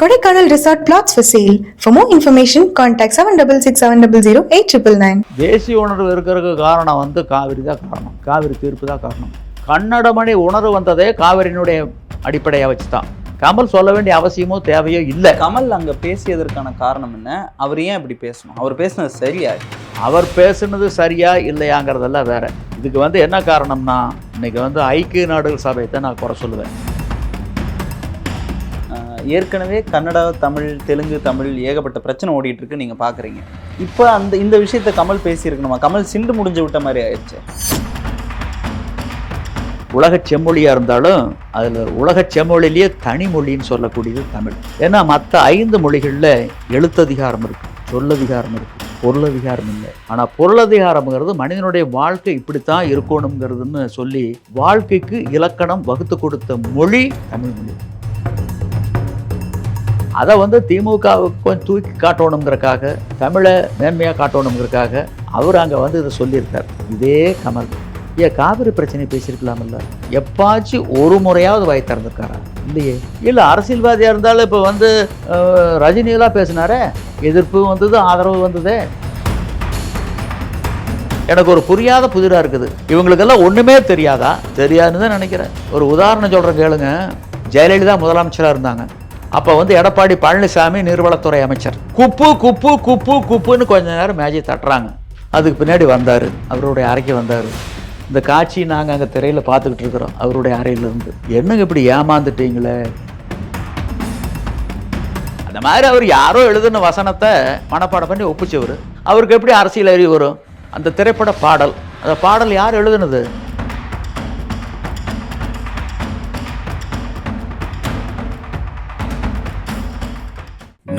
Kodaikanal Resort plots for sale. For more information, contact 7667008999. தேசிய உணர்வு இருக்கிறதுக்கு காரணம் வந்து காவிரி தான் காரணம். காவிரி தீர்ப்பு தான் காரணம். கன்னடமணி உணர்வு வந்ததே காவிரியினுடைய அடிப்படையாக வச்சு தான் கமல் சொல்ல வேண்டிய அவசியமோ தேவையோ இல்லை. கமல் அங்க பேசியதற்கான காரணம் என்ன? அவர் ஏன் இப்படி பேசணும்? அவர் பேசுனது சரியா? அவர் பேசுனது சரியா இல்லையாங்கிறதெல்லாம் வேற. இதுக்கு வந்து என்ன காரணம்னா இன்னைக்கு வந்து ஐக்கிய நாடுகள் சபையை தான் நான் குறை சொல்லுவேன். ஏற்கனவே கன்னடா தமிழ் தெலுங்கு தமிழ் ஏகப்பட்ட பிரச்சனை ஓடிட்டு இருக்கு நீங்க பாக்குறீங்க. இப்போ அந்த இந்த விஷயத்த கமல் பேசியிருக்கணுமா? கமல் சிண்டு முடிஞ்சு விட்ட மாதிரி ஆயிடுச்சு. உலக செம்மொழியாக இருந்தாலும் அதில் உலக செம்மொழியிலேயே தனி மொழின்னு சொல்லக்கூடியது தமிழ். ஏன்னா மற்ற ஐந்து மொழிகளில் எழுத்ததிகாரம் இருக்குது சொல்லதிகாரம் இருக்குது பொருளதிகாரம் இல்லை. ஆனால் பொருளதிகாரம்ங்கிறது மனிதனுடைய வாழ்க்கை இப்படித்தான் இருக்கணுங்கிறதுன்னு சொல்லி வாழ்க்கைக்கு இலக்கணம் வகுத்து கொடுத்த மொழி தமிழ் மொழி. அதை வந்து திமுகவுக்கு கொஞ்சம் தூக்கி காட்டணுங்கிறக்காக தமிழை மேன்மையாக காட்டணுங்கிறக்காக அவர் அங்கே வந்து இதை சொல்லியிருக்கார். இதே கமல். ஏன் காவிரி பிரச்சனை பேசியிருக்கலாம்ல எப்பாச்சும் ஒரு முறையாவது வாய் திறந்துருக்காரா? இல்லையே. இல்லை அரசியல்வாதியாக இருந்தாலும் இப்போ வந்து ரஜினியெல்லாம் பேசினாரே. எதிர்ப்பு வந்தது ஆதரவு வந்ததே. எனக்கு ஒரு புரியாத புதிராக இருக்குது. இவங்களுக்கெல்லாம் ஒன்றுமே தெரியாதா? தெரியாதுன்னு தான் நினைக்கிறேன். ஒரு உதாரணம் சொல்கிறேன் கேளுங்க. ஜெயலலிதா முதலமைச்சராக இருந்தாங்க. அப்போ வந்து எடப்பாடி பழனிசாமி நீர்வளத்துறை அமைச்சர். குப்பு குப்பு குப்பு குப்புன்னு கொஞ்ச நேரம் மேஜை தட்டுறாங்க. அதுக்கு பின்னாடி வந்தார். அவருடைய அறைக்கு வந்தார். இந்த காட்சி நாங்கள் அங்கே திரையில் பார்த்துக்கிட்டு இருக்கிறோம். அவருடைய அறையிலேருந்து என்னங்க இப்படி ஏமாந்துட்டீங்களே? அந்த மாதிரி அவர் யாரோ எழுதுன வசனத்தை மனப்பாடம் பண்ணி ஒப்பிச்சவர். அவருக்கு எப்படி அரசியல் அறிவு வரும்? அந்த திரைப்பட பாடல். அந்த பாடல் யார் எழுதுனது?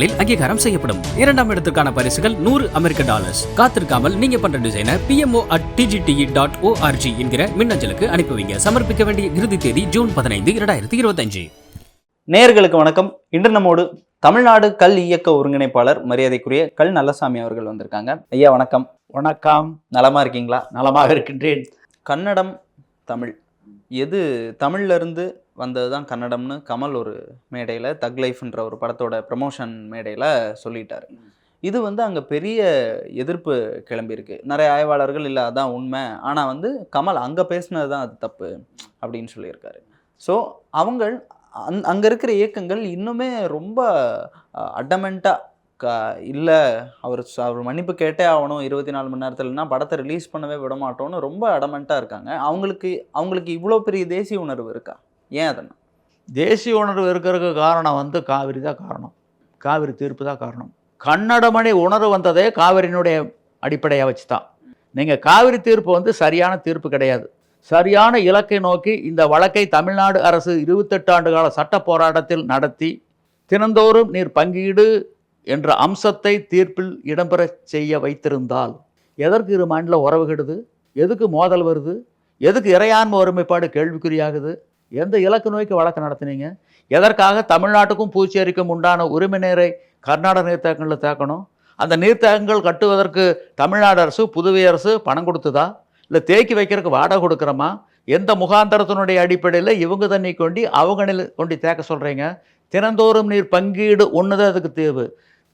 தளங்களில் அங்கீகாரம் செய்யப்படும். இரண்டாம் இடத்திற்கான பரிசுகள் நூறு அமெரிக்க டாலர்ஸ். காத்திருக்காமல் நீங்க பண்ற டிசைனை PMO at DGTE dot org என்கிற மின்னஞ்சலுக்கு அனுப்பி வைங்க. சமர்ப்பிக்க வேண்டிய இறுதி தேதி ஜூன் பதினைந்து இரண்டாயிரத்தி இருபத்தஞ்சு. நேயர்களுக்கு வணக்கம். இன்று நம்மோடு தமிழ்நாடு கல் இயக்க ஒருங்கிணைப்பாளர் மரியாதைக்குரிய கல் நல்லசாமி அவர்கள் வந்திருக்காங்க. ஐயா வணக்கம். வணக்கம். நலமா இருக்கீங்களா? நலமாக இருக்கின்றேன். கன்னடம் தமிழ். எது தமிழ்ல இருந்து வந்தது தான் கன்னடம்னு கமல் ஒரு மேடையில் தக் லைஃப்ன்ற ஒரு படத்தோட ப்ரமோஷன் மேடையில் சொல்லிட்டாரு. இது வந்து அங்கே பெரிய எதிர்ப்பு கிளம்பியிருக்கு. நிறைய ஆய்வாளர்கள் இல்லை அதான் உண்மை. ஆனால் வந்து கமல் அங்கே பேசினது தான் அது தப்பு அப்படின்னு சொல்லியிருக்காரு. ஸோ அவங்க அந் அங்கே இருக்கிற இயக்கங்கள் இன்னுமே ரொம்ப அடமெண்ட்டாக க இல்லை அவர் அவர் மன்னிப்பு கேட்டே ஆகணும் இருபத்தி நாலு மணி நேரத்தில்னா படத்தை ரிலீஸ் பண்ணவே விட மாட்டோம்னு ரொம்ப அடமெண்ட்டாக இருக்காங்க. அவங்களுக்கு அவங்களுக்கு இவ்வளோ பெரிய தேசிய உணர்வு இருக்கா? ஏன் அதனால் தேசிய உணர்வு இருக்கிறதுக்கு காரணம் வந்து காவிரி தான் காரணம். காவிரி தீர்ப்பு தான் காரணம். கன்னடமணி உணர்வு வந்ததே காவிரியினுடைய அடிப்படையாக வச்சு தான் நீங்கள் காவிரி தீர்ப்பு வந்து சரியான தீர்ப்பு கிடையாது. சரியான இலக்கை நோக்கி இந்த வழக்கை தமிழ்நாடு அரசு இருபத்தெட்டு ஆண்டு கால சட்ட போராட்டத்தில் நடத்தி தினந்தோறும் நீர் பங்கீடு என்ற அம்சத்தை தீர்ப்பில் இடம்பெறச் செய்ய வைத்திருந்தால் எதற்கு இரு மாநில உறவுகிடுது எதுக்கு மோதல் வருது? எதுக்கு இறையாண்மை ஒருமைப்பாடு கேள்விக்குறியாகுது? எந்த இலக்கு நோக்கி வழக்கு நடத்துனீங்க? எதற்காக தமிழ்நாட்டுக்கும் புதுச்சேரிக்கும் உண்டான உரிமை நீரை கர்நாடக நீர்த்தேக்கங்களில் தேக்கணும்? அந்த நீர்த்தேக்கங்கள் கட்டுவதற்கு தமிழ்நாடு அரசு புதுவை அரசு பணம் கொடுத்ததா? இல்லை தேக்கி வைக்கிறதுக்கு வாடகை கொடுக்குறோமா? எந்த முகாந்தரத்தினுடைய அடிப்படையில் இவங்க தண்ணி கொண்டி அவங்க நில கொண்டு தேக்க சொல்கிறீங்க தினந்தோறும் நீர் பங்கீடு ஒன்று தான் அதுக்கு தீர்வு.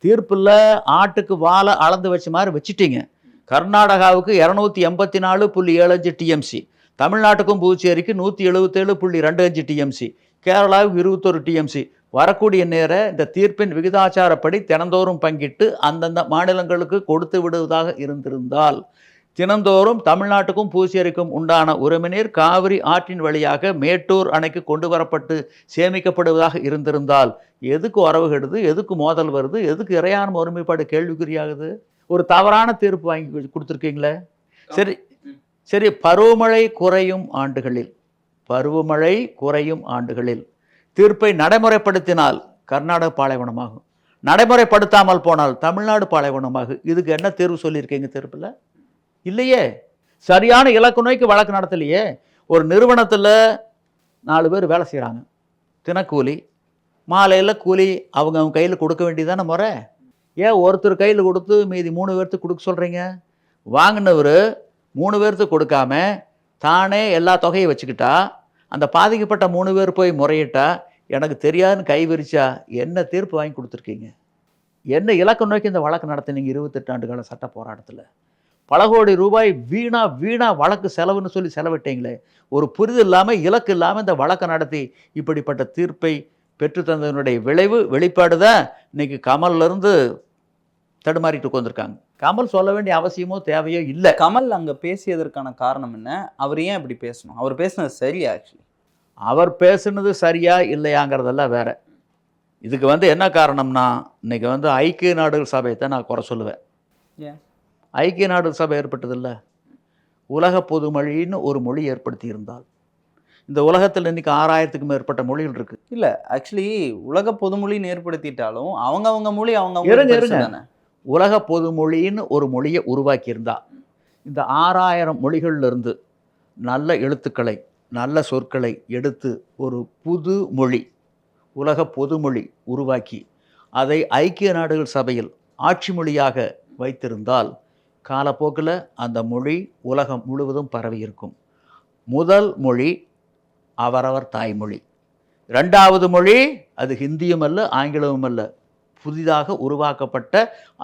தீர்ப்பில் ஆட்டுக்கு வாழை அளந்து வச்ச மாதிரி வச்சுட்டீங்க. கர்நாடகாவுக்கு இரநூத்தி எண்பத்தி நாலு புள்ளி ஏழஞ்சு டிஎம்சி தமிழ்நாட்டுக்கும் புதுச்சேரிக்கு நூற்றி எழுபத்தேழு புள்ளி ரெண்டு அஞ்சு டிஎம்சி கேரளாவுக்கு இருபத்தொரு டிஎம்சி வரக்கூடிய நேர இந்த தீர்ப்பின் விகிதாச்சாரப்படி தினந்தோறும் பங்கிட்டு அந்தந்த மாநிலங்களுக்கு கொடுத்து விடுவதாக இருந்திருந்தால் தினந்தோறும் தமிழ்நாட்டுக்கும் புதுச்சேரிக்கும் உண்டான உரிமைநீர் காவிரி ஆற்றின் வழியாக மேட்டூர் அணைக்கு கொண்டு வரப்பட்டு சேமிக்கப்படுவதாக இருந்திருந்தால் எதுக்கு உறவுகிடுது எதுக்கு மோதல் வருது எதுக்கு இறையான ஒருமைப்பாடு கேள்விக்குறியாகுது? ஒரு தவறான தீர்ப்பு வாங்கி கொடுத்துருக்கீங்களே? சரி சரி பருவமழை குறையும் ஆண்டுகளில் பருவமழை குறையும் ஆண்டுகளில் தீர்ப்பை நடைமுறைப்படுத்தினால் கர்நாடக பாலைவனமாகும். நடைமுறைப்படுத்தாமல் போனால் தமிழ்நாடு பாலைவனமாகும். இதுக்கு என்ன தேர்வு சொல்லியிருக்கீங்க தீர்ப்பில்? இல்லையே. சரியான இலக்கு நோய்க்கு வழக்கு நடத்தலையே. ஒரு நிறுவனத்தில் நாலு பேர் வேலை செய்கிறாங்க தினக்கூலி மாலையில் கூலி அவங்க அவங்க கையில் கொடுக்க வேண்டியதான முறை? ஏன் ஒருத்தர் கையில் கொடுத்து மீதி மூணு பேர்த்துக்கு கொடுக்க சொல்கிறீங்க வாங்கினவர் மூணு பேர்த்துக்கு கொடுக்காம தானே எல்லா தொகையை வச்சுக்கிட்டா? அந்த பாதிக்கப்பட்ட மூணு பேர் போய் முறையிட்டா? எனக்கு தெரியாதுன்னு கை விரிச்சா என்ன தீர்ப்பு வாங்கி கொடுத்துருக்கீங்க? என்ன இலக்கு நோக்கி இந்த வழக்கு நடத்தினீங்க இருபத்தெட்டு ஆண்டு கால சட்ட போராட்டத்தில்? பல கோடி ரூபாய் வீணா வீணா வழக்கு செலவுன்னு சொல்லி செலவிட்டீங்களே. ஒரு புரிதல் இல்லாமல் இலக்கு இல்லாமல் இந்த வழக்கை நடத்தி இப்படிப்பட்ட தீர்ப்பை பெற்றுத்தந்ததனுடைய விளைவு வெளிப்பாடு தான் இன்றைக்கி கமல்லேருந்து தடுமாறிட்டு உட்காந்துருக்காங்க கமல் சொல்ல வேண்டிய அவசியமோ தேவையோ இல்லை. கமல் அங்க பேசியதற்கான காரணம் என்ன? அவர் ஏன் இப்படி பேசணும்? அவர் பேசுனது சரியா ஆக்சுவலி அவர் பேசுனது சரியா இல்லையாங்கிறதெல்லாம் வேற. இதுக்கு வந்து என்ன காரணம்னா இன்னைக்கு வந்து ஐக்கிய நாடுகள் சபையை தான் நான் குறை சொல்லுவேன். ஏன்? ஐக்கிய நாடுகள் சபை ஏற்பட்டதில்ல. உலக பொதுமொழின்னு ஒரு மொழி ஏற்படுத்தி இருந்தால். இந்த உலகத்தில் இன்னைக்கு ஆறாயிரத்துக்கும் மேற்பட்ட மொழிகள் இருக்கு. இல்ல ஆக்சுவலி உலக பொதுமொழின்னு ஏற்படுத்திட்டாலும் அவங்க அவங்க மொழி அவங்க இருங்க, அவங்க இருங்க. உலக பொதுமொழின்னு ஒரு மொழியை உருவாக்கியிருந்தா. இந்த ஆறாயிரம் மொழிகள்ல இருந்து நல்ல எழுத்துக்களை நல்ல சொற்களை எடுத்து ஒரு புது மொழி உலக பொதுமொழி உருவாக்கி அதை ஐக்கிய நாடுகள் சபையில் ஆட்சி மொழியாக வைத்திருந்தால் காலப்போக்கில் அந்த மொழி உலகம் முழுவதும் பரவி இருக்கும். முதல் மொழி அவரவர் தாய்மொழி. ரெண்டாவது மொழி அது ஹிந்தியும் அல்ல ஆங்கிலமும் அல்ல. புதிதாக உருவாக்கப்பட்ட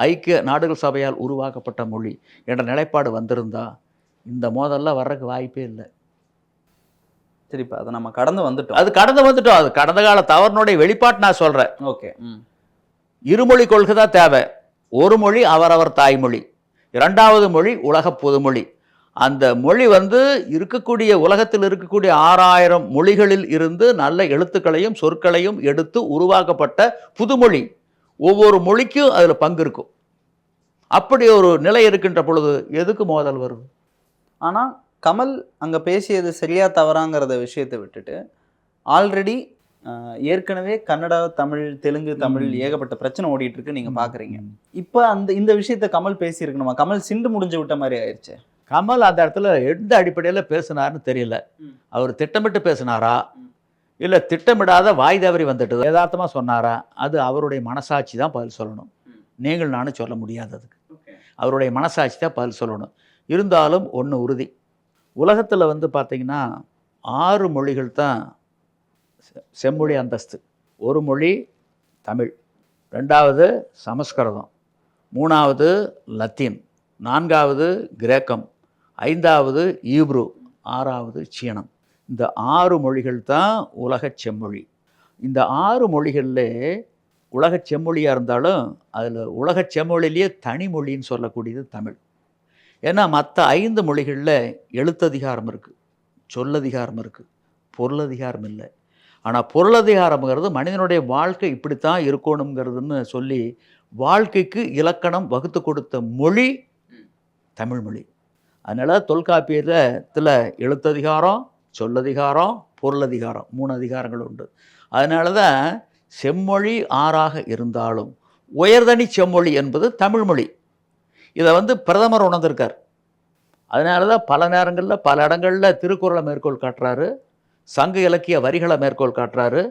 ஐக்கிய நாடுகள் சபையால் உருவாக்கப்பட்ட மொழி என்ற நிலைப்பாடு வந்திருந்தா இந்த மோதல்லாம் வர்றதுக்கு வாய்ப்பே இல்லை. சரி இப்ப அதை நம்ம கடந்து வந்துட்டோம். அது கடந்து வந்துட்டோம். அது கடந்த கால தவறினுடைய வெளிப்பாட்டு நான் சொல்கிறேன் ஓகே இருமொழி கொள்கை தான் தேவை. ஒரு மொழி அவரவர் தாய்மொழி. இரண்டாவது மொழி உலக பொதுமொழி. அந்த மொழி வந்து இருக்கக்கூடிய உலகத்தில் இருக்கக்கூடிய ஆறாயிரம் மொழிகளில் இருந்து நல்ல எழுத்துக்களையும் சொற்களையும் எடுத்து உருவாக்கப்பட்ட புதுமொழி. ஒவ்வொரு மொழிக்கும் அதில் பங்கு இருக்கும். அப்படி ஒரு நிலை இருக்கின்ற பொழுது எதுக்கு மோதல் வருது? ஆனா கமல் அங்க பேசியது சரியா தவறாங்கிறத விஷயத்தை விட்டுட்டு ஆல்ரெடி ஏற்கனவே கன்னடா தமிழ் தெலுங்கு தமிழ். ஏகப்பட்ட பிரச்சனை ஓடிட்டு இருக்கு நீங்க பாக்குறீங்க. இப்போ அந்த இந்த விஷயத்த கமல் பேசியிருக்கணுமா? கமல் சிண்டு முடிஞ்சு விட்ட மாதிரி ஆயிடுச்சு கமல் அந்த இடத்துல எந்த அடிப்படையில் பேசினார்னு தெரியல. அவர் திட்டமிட்டு பேசினாரா. இல்லை திட்டமிடாத வாய் தவறி வந்துட்டு யதார்த்தமாக சொன்னாரா? அது அவருடைய மனசாட்சி தான் பதில் சொல்லணும். நீங்கள் நானும் சொல்ல முடியாது அதுக்கு. அவருடைய மனசாட்சி தான் பதில் சொல்லணும். இருந்தாலும் ஒன்று உறுதி. உலகத்தில் வந்து பார்த்தீங்கன்னா ஆறு மொழிகள் தான் செம்மொழி அந்தஸ்து. ஒரு மொழி தமிழ். ரெண்டாவது சமஸ்கிருதம். மூணாவது லத்தீன். நான்காவது கிரேக்கம். ஐந்தாவது ஈப்ரு. ஆறாவது சீனம். இந்த ஆறு மொழிகள் தான் உலகச் செம்மொழி. இந்த ஆறு மொழிகளில் உலக செம்மொழியாக இருந்தாலும் அதில் உலக செம்மொழியிலேயே தனி மொழின்னு சொல்லக்கூடியது தமிழ். ஏன்னா மற்ற ஐந்து மொழிகளில் எழுத்ததிகாரம் இருக்குது சொல்லதிகாரம் இருக்குது பொருளதிகாரம் இல்லை. ஆனால் பொருளதிகாரம்ங்கிறது மனிதனுடைய வாழ்க்கை இப்படித்தான் இருக்கணுங்கிறதுன்னு சொல்லி வாழ்க்கைக்கு இலக்கணம் வகுத்து கொடுத்த மொழி தமிழ்மொழி அதனால் தொல்காப்பியத்தில் எழுத்ததிகாரம் சொல்லதிகாரம் பொருளதிகாரம் மூணு அதிகாரங்கள் உண்டு. அதனால தான் செம்மொழி ஆறாக இருந்தாலும் உயர்தனி செம்மொழி என்பது தமிழ்மொழி இதை வந்து பிரதமர் உணர்ந்திருக்கார். அதனால தான் பல நேரங்களில் பல இடங்களில் திருக்குறளை மேற்கோள் காட்டுறாரு சங்க இலக்கிய வரிகளை மேற்கோள் காட்டுறாரு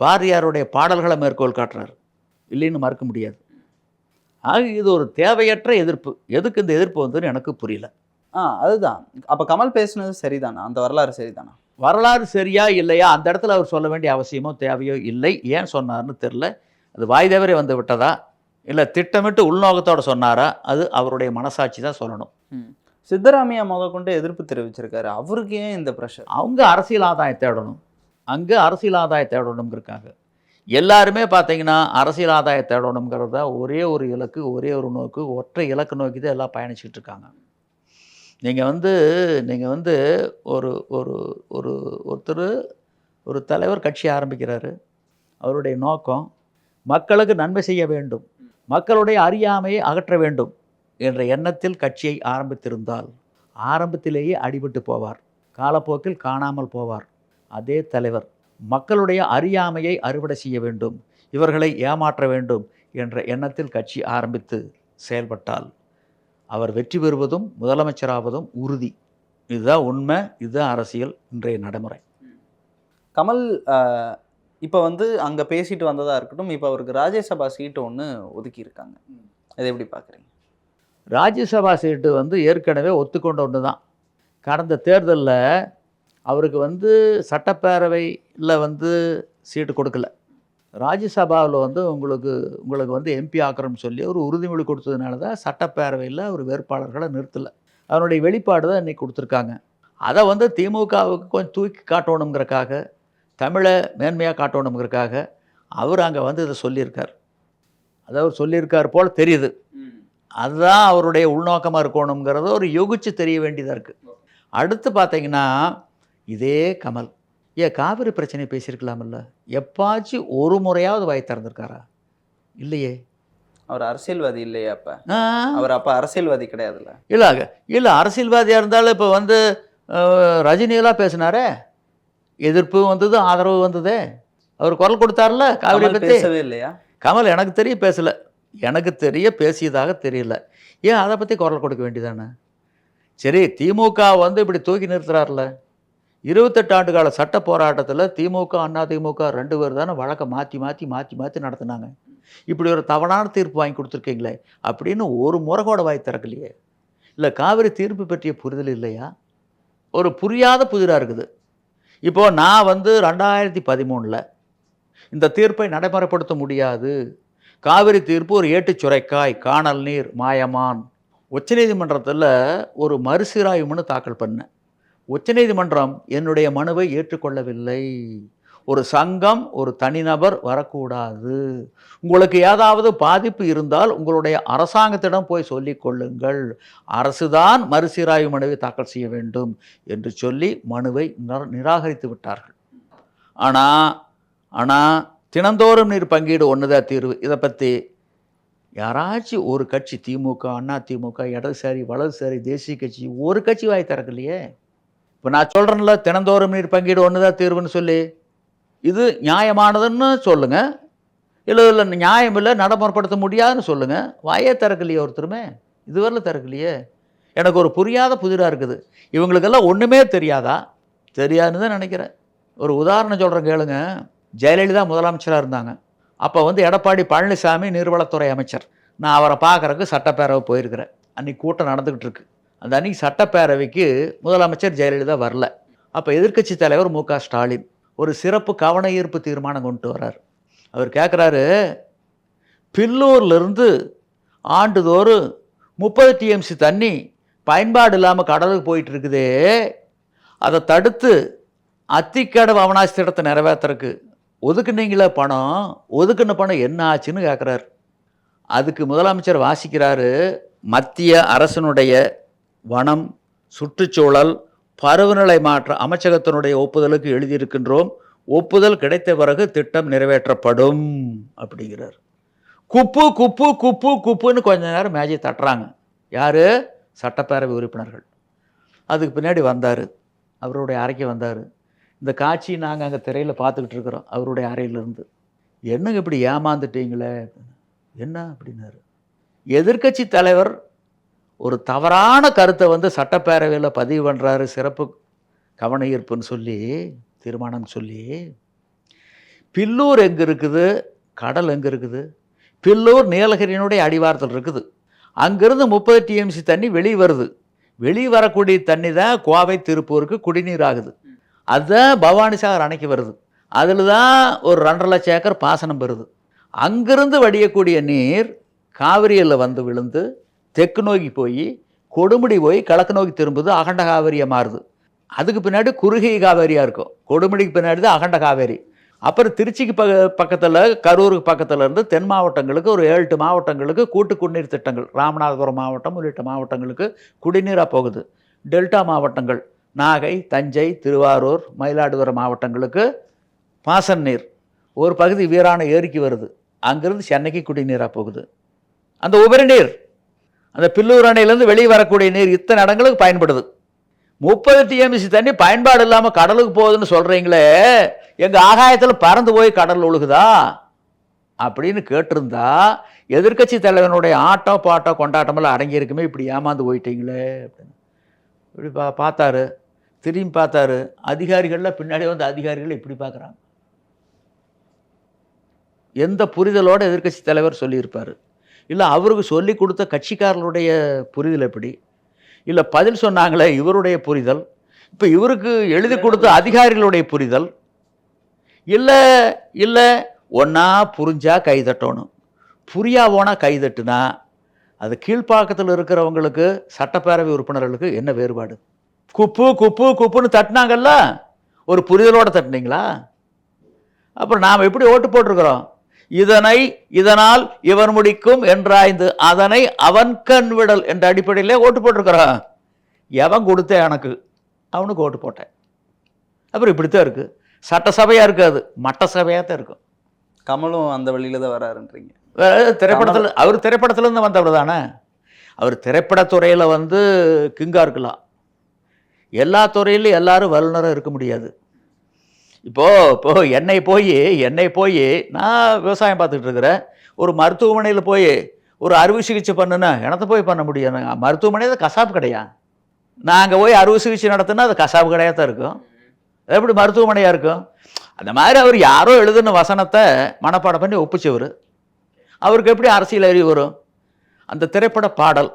பாரதியாருடைய பாடல்களை மேற்கோள் காட்டுறாரு. இல்லைன்னு மறுக்க முடியாது. ஆக இது ஒரு தேவையற்ற எதிர்ப்பு. எதுக்கு இந்த எதிர்ப்பு வந்துன்னு எனக்கு புரியல. ஆ அதுதான். அப்ப கமல் பேசுனது சரிதானா? அந்த வரலாறு சரிதானா? வரலாறு சரியா இல்லையா? அந்த இடத்துல அவர் சொல்ல வேண்டிய அவசியமோ தேவையோ இல்லை. ஏன் சொன்னார்னு தெரில அது வாய் தவறி வந்து விட்டதா? இல்லை திட்டமிட்டு உள்நோக்கத்தோட சொன்னாரா? அது அவருடைய மனசாட்சி தான் சொல்லணும். சித்தராமையா முத கொண்டு எதிர்ப்பு தெரிவிச்சிருக்காரு. அவருக்கு ஏன் இந்த ப்ரெஷர் அவங்க அரசியல் ஆதாயம் தேடணும். அங்கே அரசியல் ஆதாயம் தேடணுங்கிறக்காக எல்லாருமே பார்த்தீங்கன்னா அரசியல் ஆதாயம் தேடணுங்கிறது ஒரே ஒரு இலக்கு ஒரே ஒரு நோக்கு ஒற்றை இலக்கு நோக்கி தான் எல்லாம் பயணிச்சுட்டு இருக்காங்க. நீங்கள் வந்து நீங்கள் வந்து ஒரு ஒரு ஒரு ஒருத்தர் ஒரு தலைவர் கட்சி ஆரம்பிக்கிறாரு. அவருடைய நோக்கம் மக்களுக்கு நன்மை செய்ய வேண்டும். மக்களுடைய அறியாமையை அகற்ற வேண்டும் என்ற எண்ணத்தில் கட்சியை ஆரம்பித்திருந்தால் ஆரம்பத்திலேயே அடிபட்டு போவார். காலப்போக்கில் காணாமல் போவார். அதே தலைவர் மக்களுடைய அறியாமையை அறுவடை செய்ய வேண்டும். இவர்களை ஏமாற்ற வேண்டும் என்ற எண்ணத்தில் கட்சி ஆரம்பித்து செயல்பட்டால் அவர் வெற்றி பெறுவதும் முதலமைச்சராவதும் உறுதி. இதுதான் உண்மை இதுதான் அரசியல் இன்றைய நடைமுறை. கமல் இப்போ வந்து அங்கே பேசிட்டு வந்ததா இருக்கட்டும் இப்போ அவருக்கு ராஜ்யசபா சீட்டு ஒன்று ஒதுக்கி இருக்காங்க இதை எப்படி பார்க்குறீங்க ராஜ்யசபா சீட்டு வந்து ஏற்கனவே ஒத்துக்கொண்ட ஒன்று தான் கடந்த தேர்தலில் அவருக்கு வந்து சட்டப்பேரவையில் வந்து சீட்டு கொடுக்கல. ராஜ்யசபாவில் வந்து உங்களுக்கு உங்களுக்கு வந்து எம்பி ஆக்கிறோம்னு சொல்லி ஒரு உறுதிமொழி கொடுத்ததுனால தான் சட்டப்பேரவையில் ஒரு வேட்பாளர்களை நிறுத்தலை. அதனுடைய வெளிப்பாடு தான் இன்றைக்கி கொடுத்துருக்காங்க. அதை வந்து திமுகவுக்கு கொஞ்சம் தூக்கி காட்டணுங்கிறக்காக தமிழை மேன்மையாக காட்டணுங்கிறக்காக அவர் அங்கே வந்து இதை சொல்லியிருக்கார். அதை அவர் சொல்லியிருக்கார் போல் தெரியுது. அதுதான் அவருடைய உள்நோக்கமாக இருக்கணுங்கிறத ஒரு யோகிச்சு தெரிய வேண்டியதாக இருக்குது அடுத்து பார்த்தீங்கன்னா இதே கமல். ஏன் காவிரி பிரச்சனை பேசியிருக்கலாம்ல எப்பாச்சும் ஒரு முறையாவது வாய் திறந்திருக்காரா? இல்லையே. அவர் அரசியல்வாதி இல்லையா அப்போ. அவர் அப்போ அரசியல்வாதி கிடையாதுல்ல. இல்லை இல்லை அரசியல்வாதியாக இருந்தாலும் இப்போ வந்து ரஜினியெல்லாம் பேசினாரே. எதிர்ப்பு வந்தது ஆதரவு வந்ததே. அவர் குரல் கொடுத்தார்ல காவிரி பற்றி பேசவே இல்லையா? கமல் எனக்கு தெரிய பேசலை. எனக்கு தெரிய பேசியதாக தெரியல. ஏன் அதை பற்றி குரல் கொடுக்க வேண்டியதானே? சரி திமுக வந்து இப்படி தூக்கி நிறுத்துறாருல இருபத்தெட்டு ஆண்டு கால சட்ட போராட்டத்தில் திமுக அண்ணா திமுக ரெண்டு பேர் தானே வழக்கை மாற்றி மாற்றி மாற்றி மாற்றி நடத்துனாங்க. இப்படி ஒரு தவறான தீர்ப்பு வாங்கி கொடுத்துருக்கீங்களே அப்படின்னு ஒரு முறை கூட வாய் திறக்கலையே. இல்லை காவிரி தீர்ப்பு பற்றிய புரிதல் இல்லையா? ஒரு புரியாத புதிராக இருக்குது. இப்போது நான் வந்து ரெண்டாயிரத்தி பதிமூணில் இந்த தீர்ப்பை நடைமுறைப்படுத்த முடியாது. காவிரி தீர்ப்பு ஒரு ஏட்டு சுரைக்காய் காணல் நீர் மாயமான். உச்சநீதிமன்றத்தில் ஒரு மறுசீராய்வுன்னு தாக்கல் பண்ணேன். உச்சநீதிமன்றம் என்னுடைய மனுவை ஏற்றுக்கொள்ளவில்லை. ஒரு சங்கம் ஒரு தனிநபர் வரக்கூடாது. உங்களுக்கு ஏதாவது பாதிப்பு இருந்தால் உங்களுடைய அரசாங்கத்திடம் போய் சொல்லிக் கொள்ளுங்கள். அரசுதான் மறுசீராய்வு மனுவை தாக்கல் செய்ய வேண்டும் என்று சொல்லி மனுவை நிராகரித்து விட்டார்கள். ஆனால் ஆனால் தினந்தோறும் நீர் பங்கீடு ஒன்றுதான் தீர்வு. இதை பற்றி யாராச்சும் ஒரு கட்சி திமுக அண்ணா திமுக இடதுசாரி வலதுசாரி தேசிய கட்சி ஒரு கட்சி வாய் திறக்கலையே. இப்போ நான் சொல்கிறேன்ல தினந்தோறும் நீர் பங்கீடு ஒன்று தான் தீர்வுன்னு சொல்லி. இது நியாயமானதுன்னு சொல்லுங்கள் இல்லை இல்லை நியாயம் இல்லை நடைமுறைப்படுத்த முடியாதுன்னு சொல்லுங்கள் வாயே திறக்கலையே ஒருத்தருமே. இதுவரையில் திறக்கலையே. எனக்கு ஒரு புரியாத புதிராக இருக்குது. இவங்களுக்கெல்லாம் ஒன்றுமே தெரியாதா? தெரியாதுன்னு தான் நினைக்கிறேன். ஒரு உதாரணம் சொல்கிறேன் கேளுங்க. ஜெயலலிதா முதலமைச்சராக இருந்தாங்க. அப்போ வந்து எடப்பாடி பழனிசாமி நீர்வளத்துறை அமைச்சர். நான் அவரை பார்க்குறக்கு சட்டப்பேரவை போயிருக்கிறேன். அன்றைக்கி கூட்டம் நடந்துக்கிட்டு இருக்குது அந்த அன்னைக்கு சட்டப்பேரவைக்கு முதலமைச்சர் ஜெயலலிதா வரல. அப்போ எதிர்க்கட்சி தலைவர் மு ஸ்டாலின் ஒரு சிறப்பு கவன ஈர்ப்பு தீர்மானம் கொண்டு வரார். அவர் கேட்குறாரு பில்லூர்லேருந்து ஆண்டுதோறும் முப்பது டிஎம்சி தண்ணி பயன்பாடு இல்லாமல் கடலுக்கு போயிட்டுருக்குதே. அதை தடுத்து அத்திக்கடவு அவனாசி திட்டத்தை நிறைவேற்றுறக்கு ஒதுக்குனீங்களே பணம் ஒதுக்குன பணம் என்ன ஆச்சுன்னு கேட்குறாரு அதுக்கு முதலமைச்சர் வாசிக்கிறாரு மத்திய அரசினுடைய வனம் சுற்றுச்சூழல் பருவநிலை மாற்ற அமைச்சகத்தினுடைய ஒப்புதலுக்கு எழுதியிருக்கின்றோம். ஒப்புதல் கிடைத்த பிறகு திட்டம் நிறைவேற்றப்படும் அப்படிங்கிறார். குப்பு குப்பு குப்பு குப்புன்னு கொஞ்ச நேரம் மேஜை தட்டுறாங்க. யார்? சட்டப்பேரவை உறுப்பினர்கள். அதுக்கு பின்னாடி வந்தார். அவருடைய அறைக்கு வந்தார். இந்த காட்சி நாங்கள் அங்கே திரையில் பார்த்துக்கிட்டு இருக்கிறோம் அவருடைய அறையிலிருந்து. என்னங்க இப்படி ஏமாந்துட்டீங்களே? என்ன அப்படின்னாரு. எதிர்க்கட்சி தலைவர் ஒரு தவறான கருத்தை வந்து சட்டப்பேரவையில் பதிவு பண்ணுறாரு சிறப்பு கவன ஈர்ப்புன்னு சொல்லி தீர்மானம் சொல்லி. பில்லூர் எங்கே இருக்குது? கடல் எங்கே இருக்குது? பில்லூர் நீலகிரியினுடைய அடிவாரத்தில் இருக்குது. அங்கேருந்து முப்பது டிஎம்சி தண்ணி வெளியே வருது. வெளியே வரக்கூடிய தண்ணி தான் கோவை திருப்பூருக்கு குடிநீர் ஆகுது. அதுதான் பவானிசாகர் அணைக்கு வருது. அதில் தான் ஒரு ரெண்டரை லட்சம் ஏக்கர் பாசனம் பெறுது அங்கிருந்து வடியக்கூடிய நீர் காவிரியில் வந்து விழுந்து தெற்கு நோக்கி போய் கொடுமுடி போய் கிழக்கு நோக்கி திரும்புது அகண்ட காவேரியாக மாறுது. அதுக்கு பின்னாடி குறுகிய காவேரியாக இருக்கும். கொடுமுடிக்கு பின்னாடி தான் அகண்ட காவேரி. அப்புறம் திருச்சிக்கு பக்க பக்கத்தில் கரூருக்கு பக்கத்தில் இருந்து தென் மாவட்டங்களுக்கு ஒரு ஏழு எட்டு மாவட்டங்களுக்கு கூட்டு குடிநீர் திட்டங்கள். ராமநாதபுரம் மாவட்டம் உள்ளிட்ட மாவட்டங்களுக்கு குடிநீராக போகுது. டெல்டா மாவட்டங்கள் நாகை தஞ்சை திருவாரூர் மயிலாடுதுறை மாவட்டங்களுக்கு பாசன் நீர். ஒரு பகுதி வீரான ஏரிக்கு வருது. அங்கேருந்து சென்னைக்கு குடிநீராக போகுது. அந்த உபரி நீர் அந்த பில்லூர் அணையிலேருந்து வெளியே வரக்கூடிய நீர் இத்தனை இடங்களுக்கு பயன்படுது. முப்பது டிஎம்சி தண்ணி பயன்பாடு இல்லாமல் கடலுக்கு போகுதுன்னு சொல்கிறீங்களே எங்கள் ஆகாயத்தில் பறந்து போய் கடல் ஒழுகுதா? அப்படின்னு கேட்டிருந்தா எதிர்க்கட்சி தலைவனுடைய ஆட்டம் பாட்டம் கொண்டாட்டமெல்லாம் அடங்கியிருக்குமே இப்படி ஏமாந்து போயிட்டீங்களே அப்படின்னு. இப்படி பா பார்த்தாரு. திரும்பி பார்த்தாரு. அதிகாரிகள்லாம் பின்னாடி வந்து அதிகாரிகள் இப்படி பார்க்குறாங்க. எந்த புரிதலோட எதிர்க்கட்சி தலைவர் சொல்லியிருப்பார்? இல்லை அவருக்கு சொல்லி கொடுத்த கட்சிக்காரர்களுடைய புரிதல் எப்படி? இல்லை பதில் சொன்னாங்களே இவருடைய புரிதல்? இப்போ இவருக்கு எழுதி கொடுத்த அதிகாரிகளுடைய புரிதல்? இல்லை இல்லை ஒன்றா புரிஞ்சா கை தட்டணும். புரியா போனால் கைதட்டுனா அது கீழ்ப்பாக்கத்தில் இருக்கிறவங்களுக்கு சட்டப்பேரவை உறுப்பினர்களுக்கு என்ன வேறுபாடு? குப்பு குப்பு குப்புன்னு தட்டினாங்கல்ல? ஒரு புரிதலோடு தட்டினீங்களா? அப்புறம் நாம் எப்படி ஓட்டு போட்டிருக்கிறோம்? இதனை இதனால் இவன் முடிக்கும் என்றாய்ந்து அதனை அவன் கண் விடல் என்ற அடிப்படையிலே ஓட்டு போட்டிருக்கிறோம் எவன் கொடுத்தேன் எனக்கு? அவனுக்கு ஓட்டு போட்டேன். அப்புறம் இப்படித்தான் இருக்குது சட்டசபையாக இருக்காது மட்ட சபையாக தான் இருக்கும். கமலும் அந்த வழியில தான் வராருன்றீங்க. வேற திரைப்படத்தில் அவர் திரைப்படத்துலேருந்து வந்தவர் தானே? அவர் திரைப்படத்துறையில் வந்து கிங்கா இருக்கலாம். எல்லா துறையிலும் எல்லாரும் வல்லுநராக இருக்க முடியாது. இப்போ இப்போ என்னை போய் என்னை போய். நான் விவசாயம் பார்த்துக்கிட்டு இருக்கிறேன். ஒரு மருத்துவமனையில் போய் ஒரு அறுவை சிகிச்சை பண்ணுன்னா எனத்தை போய் பண்ண முடியும்? மருத்துவமனை அது கசாப்பு கிடையா? நாங்கள் போய் அறுவை சிகிச்சை நடத்தினா அது கசாப்பு கடையாக தான் இருக்கும். அது எப்படி மருத்துவமனையாக இருக்கும்? அந்த மாதிரி அவர் யாரோ எழுதுன வசனத்தை மனப்பாடம் பண்ணி ஒப்பிச்சவர். அவருக்கு எப்படி அரசியல் அறிவு வரும்? அந்த திரைப்பட பாடல்.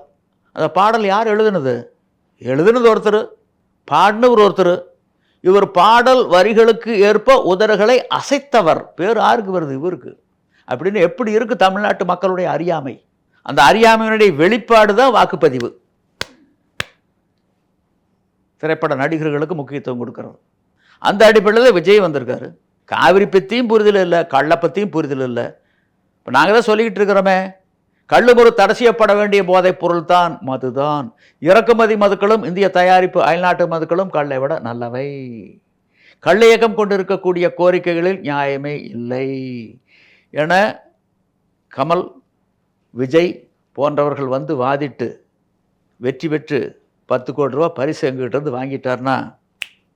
அந்த பாடல் யார் எழுதுனது? எழுதுனது ஒருத்தர் பாடினவர் ஒருத்தர். இவர் பாடல் வரிகளுக்கு ஏற்ப உதறுகளை அசைத்தவர். பேர் யாருக்கு வருது இவருக்கு? அப்படின்னு எப்படி இருக்கு தமிழ்நாட்டு மக்களுடைய அறியாமை? அந்த அறியாமையினுடைய வெளிப்பாடு தான் வாக்குப்பதிவு. திரைப்பட நடிகர்களுக்கு முக்கியத்துவம் கொடுக்கறது. அந்த அடிப்படையில் விஜய் வந்திருக்காரு. காவிரி பற்றியும் புரிதல் இல்லை கள்ள பற்றியும் புரிதல் இல்லை. இப்போ நாங்கள் தான் சொல்லிக்கிட்டு இருக்கிறோமே கள்ளுமுறு தடை செய்யப்பட வேண்டிய போதைப் பொருள் தான் மதுதான். இறக்குமதி மதுக்களும் இந்திய தயாரிப்பு அயல்நாட்டு மதுக்களும் கல்லை விட நல்லவை. கள்ளியக்கம் கொண்டிருக்கக்கூடிய கோரிக்கைகளில் நியாயமே இல்லை என கமல் விஜய் போன்றவர்கள் வந்து வாதிட்டு வெற்றி பெற்று பத்து கோடி ரூபா பரிசு எங்ககிட்டருந்து வாங்கிட்டார்னா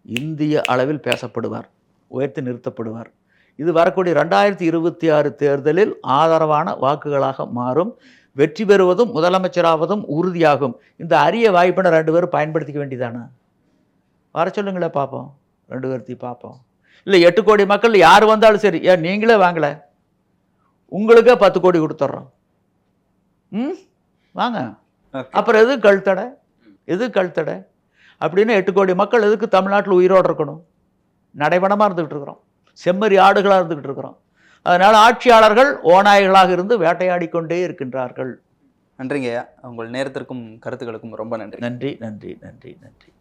இந்திய அளவில் பேசப்படுவார் உயர்த்தி நிறுத்தப்படுவார். இது வரக்கூடிய ரெண்டாயிரத்தி இருபத்தி ஆறு தேர்தலில் ஆதரவான வாக்குகளாக மாறும். வெற்றி பெறுவதும் முதலமைச்சராவதும் உறுதியாகும். இந்த அரிய வாய்ப்பினை ரெண்டு பேரும் பயன்படுத்திக்க வேண்டியதானே? வர சொல்லுங்களே பார்ப்போம் ரெண்டு பேர்த்தையும் பார்ப்போம் இல்லை எட்டு கோடி மக்கள் யார் வந்தாலும் சரி. ஏன் நீங்களே வாங்கலை. உங்களுக்கே பத்து கோடி கொடுத்துட்றோம் ம்? வாங்க. அப்புறம் எது கழுத்தடை? எது கழுத்தடை? அப்படின்னு எட்டு கோடி மக்கள் எதுக்கு தமிழ்நாட்டில் உயிரோடு இருக்கணும்? நடைபணமாக இருந்துக்கிட்டு இருக்கிறோம். செம்மறி ஆடுகளாக இருந்துக்கிட்டு இருக்கிறோம். அதனால் ஆட்சியாளர்கள் ஓநாய்களாக இருந்து வேட்டையாடி கொண்டே இருக்கின்றார்கள். நன்றிங்க. உங்கள் நேரத்திற்கும் கருத்துக்களுக்கும் ரொம்ப நன்றி. நன்றி நன்றி நன்றி நன்றி.